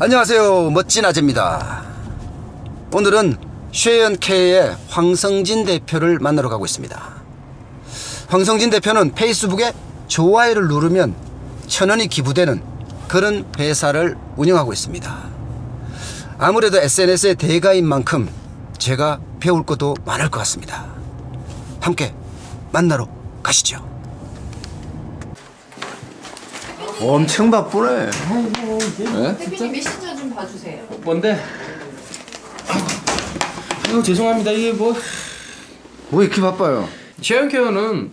안녕하세요. 멋진 아재입니다. 오늘은 쉐연케의 황성진 대표를 만나러 가고 있습니다. 황성진 대표는 페이스북에 좋아요를 누르면 천 원이 기부되는 그런 회사를 운영하고 있습니다. 아무래도 SNS의 대가인 만큼 제가 배울 것도 많을 것 같습니다. 함께 만나러 가시죠. 엄청 바쁘네. 대표님 메신저 좀 봐주세요. 뭔데? 아유 죄송합니다 이게 뭐 뭐 이렇게 바빠요? 쉐어케어는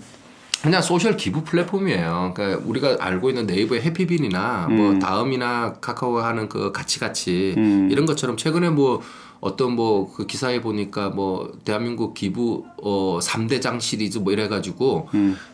그냥 소셜 기부 플랫폼이에요. 그러니까 우리가 알고 있는 네이버의 해피빈이나 뭐 다음이나 카카오 하는 그 같이 같이 이런 것처럼 최근에 뭐 어떤 뭐 그 기사에 보니까 뭐 대한민국 기부 어 3대장 시리즈 뭐 이래 가지고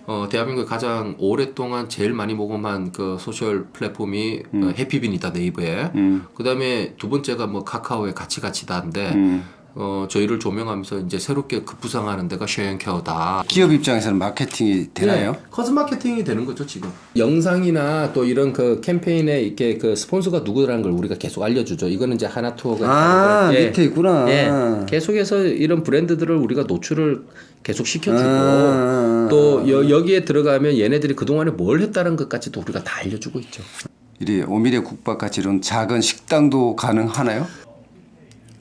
어 대한민국 가장 오랫동안 제일 많이 모금한 그 소셜 플랫폼이 어, 해피빈이다 네이버에. 그다음에 두 번째가 뭐 카카오의 같이 같이다인데 어 저희를 조명하면서 이제 새롭게 급부상하는 데가 쉐어케어다. 기업 입장에서는 마케팅이 되나요? 네, 커즈 마케팅이 되는 거죠 지금. 영상이나 또 이런 그 캠페인에 이렇게 그 스폰서가 누구라는 걸 우리가 계속 알려주죠. 이거는 이제 하나 투어가 아, 거. 밑에 있구나. 예, 계속해서 이런 브랜드들을 우리가 노출을 계속 시켜주고 아. 또 여, 여기에 들어가면 얘네들이 그 동안에 뭘 했다는 것까지도 우리가 다 알려주고 있죠. 이리 오미래 국밥같이 이런 작은 식당도 가능하나요?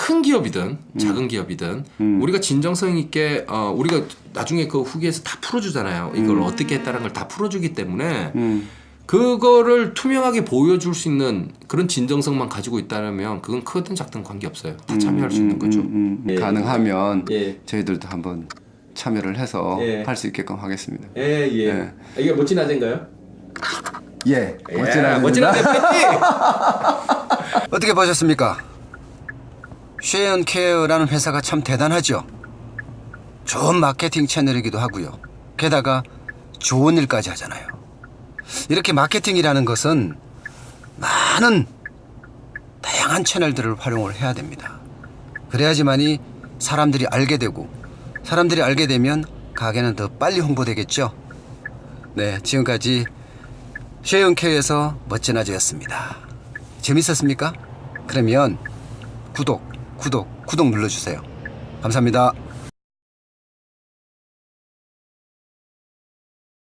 큰 기업이든 작은 기업이든 우리가 진정성 있게 어, 우리가 나중에 그 후기에서 다 풀어주잖아요. 이걸 어떻게 했다는 걸 다 풀어주기 때문에 그거를 투명하게 보여줄 수 있는 그런 진정성만 가지고 있다면 그건 크든 작든 관계 없어요. 다 참여할 수 있는 거죠. 음, 예. 가능하면 예. 저희들도 한번 참여를 해서 예. 할수 있게끔 하겠습니다. 예, 예. 예. 이게 멋진 아재인가요? 예, 멋진 예, 아재입니다. 멋진 아재 파이팅! 어떻게 보셨습니까? 쉐언케어라는 회사가 참 대단하죠. 좋은 마케팅 채널이기도 하고요. 게다가 좋은 일까지 하잖아요. 이렇게 마케팅이라는 것은 많은 다양한 채널들을 활용을 해야 됩니다. 그래야지만이 사람들이 알게 되고 사람들이 알게 되면 가게는 더 빨리 홍보되겠죠. 네, 지금까지 쉐언케어에서 멋진 아재였습니다. 재밌었습니까? 그러면 구독, 구독, 구독 눌러주세요. 감사합니다.